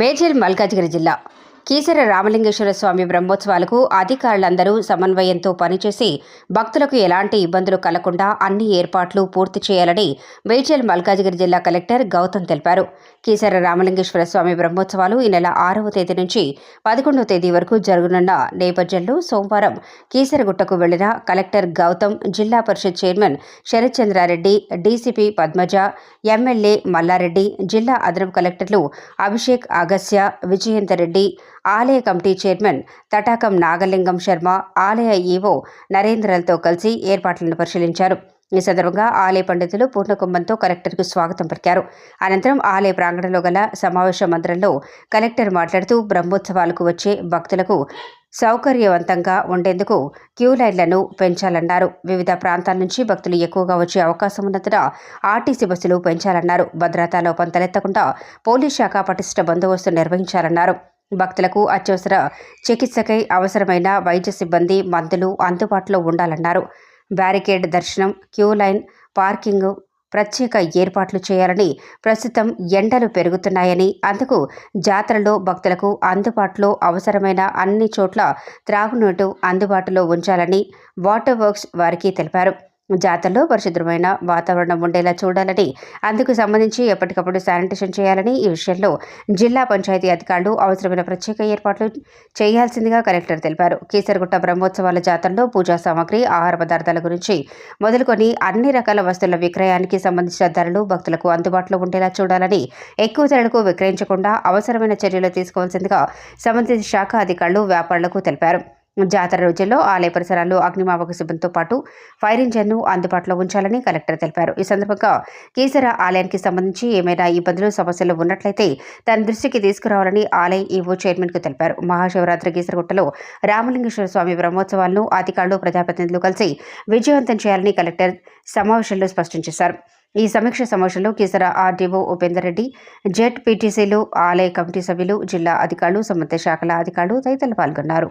మేడ్చల్ మల్కాజ్గిరి జిల్లా కీసర రామలింగేశ్వర స్వామి బ్రహ్మోత్సవాలకు అధికారులందరూ సమన్వయంతో పనిచేసి భక్తులకు ఎలాంటి ఇబ్బందులు కలగకుండా అన్ని ఏర్పాట్లు పూర్తి చేయాలని మేడ్చల్ మల్కాజ్గిరి జిల్లా కలెక్టర్ గౌతమ్ తెలిపారు. కీసర రామలింగేశ్వర స్వామి బ్రహ్మోత్సవాలు ఈ నెల ఆరవ తేదీ నుంచి పదకొండవ తేదీ వరకు జరగనున్న నేపథ్యంలో సోమవారం కీసరగుట్టకు వెళ్ళిన collector Gautam Zilla Parishad chairman Sharathchandra Reddy DCP Padmaja MLA Mallareddy జిల్లా అదనపు కలెక్టర్లు అభిషేక్ అగస్య విజయేందర్ రెడ్డి ఆలయ కమిటీ చైర్మన్ తటాకం నాగలింగం శర్మ ఆలయ ఈవో నరేంద్రలతో కలిసి ఏర్పాట్లను పరిశీలించారు. ఈ సందర్భంగా ఆలయ పండితులు పూర్ణకుంభంతో కలెక్టర్కు స్వాగతం పలికారు. అనంతరం ఆలయ ప్రాంగణంలో గల సమావేశ మందిరంలో కలెక్టర్ మాట్లాడుతూ బ్రహ్మోత్సవాలకు వచ్చే భక్తులకు సౌకర్యవంతంగా ఉండేందుకు క్యూ లైన్లను పెంచాలన్నారు. వివిధ ప్రాంతాల నుంచి భక్తులు ఎక్కువగా వచ్చే అవకాశం ఉన్నందున ఆర్టీసీ బస్సులు పెంచాలన్నారు. భద్రతా లోపం తలెత్తకుండా పోలీస్ శాఖ పటిష్ట బందోబస్తు నిర్వహించాలన్నారు. భక్తులకు అత్యవసర చికిత్సకై అవసరమైన వైద్య సిబ్బంది మందులు అందుబాటులో ఉండాలన్నారు. బ్యారికేడ్ దర్శనం క్యూ లైన్ పార్కింగ్ ప్రత్యేక ఏర్పాట్లు చేయాలని ప్రస్తుతం ఎండలు పెరుగుతున్నాయని అందుకు జాతరలో భక్తులకు అందుబాటులో అవసరమైన అన్ని చోట్ల త్రాగునీటు అందుబాటులో ఉంచాలని వాటర్ వర్క్స్ వారికి తెలిపారు. జాతరలో పరిశుభ్రమైన వాతావరణం ఉండేలా చూడాలని అందుకు సంబంధించి ఎప్పటికప్పుడు శానిటేషన్ చేయాలని ఈ విషయంలో జిల్లా పంచాయతీ అధికారులు అవసరమైన ప్రత్యేక ఏర్పాట్లు చేయాల్సిందిగా కలెక్టర్ తెలిపారు. కీసరగుట్ట బ్రహ్మోత్సవాల జాతరలో పూజా సామాగ్రి ఆహార పదార్థాల గురించి మొదలుకొని అన్ని రకాల వస్తువుల విక్రయానికి సంబంధించిన ధరలు భక్తులకు అందుబాటులో ఉండేలా చూడాలని ఎక్కువ ధరలకు విక్రయించకుండా అవసరమైన చర్యలు తీసుకోవాల్సిందిగా సంబంధిత శాఖ అధికారులు వ్యాపారులకు తెలిపారు. జాతర రోజుల్లో ఆలయ పరిసరాల్లో అగ్నిమాపక సిబ్బందితో పాటు ఫైర్ ఇంజన్ను అందుబాటులో ఉంచాలని కలెక్టర్ తెలిపారు. ఈ సందర్భంగా కీసర ఆలయానికి సంబంధించి ఏమైనా ఇబ్బందులు సమస్యలు ఉన్నట్లయితే తన దృష్టికి తీసుకురావాలని ఆలయ ఈవో చైర్మన్కు తెలిపారు. మహాశివరాత్రి గీసరగుట్టలో రామలింగేశ్వర స్వామి బ్రహ్మోత్సవాలను అధికారులు ప్రజాప్రతినిధులు కలిసి విజయవంతం చేయాలని కలెక్టర్ సమావేశంలో స్పష్టం చేశారు. ఈ సమీక్ష సమావేశంలో కీసర ఆర్డీఓ ఉపేందర్ రెడ్డి జెడ్ పీటీసీలు ఆలయ కమిటీ సభ్యులు జిల్లా అధికారులు సంబంధిత శాఖల అధికారులు తదితరులు పాల్గొన్నారు.